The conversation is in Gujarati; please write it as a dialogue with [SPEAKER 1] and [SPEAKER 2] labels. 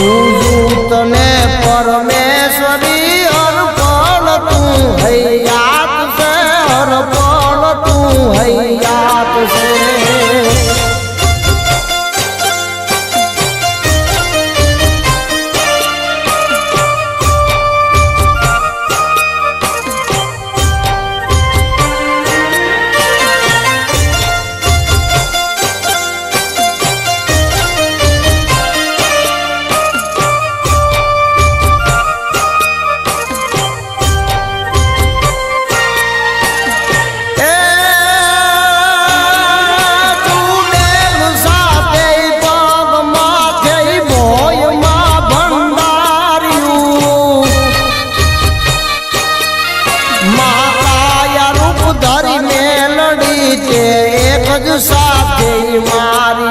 [SPEAKER 1] પૂજું તને પરમેશ્વરી માયા રૂપ ધરીને લડી છે. એક જ સાથે મારી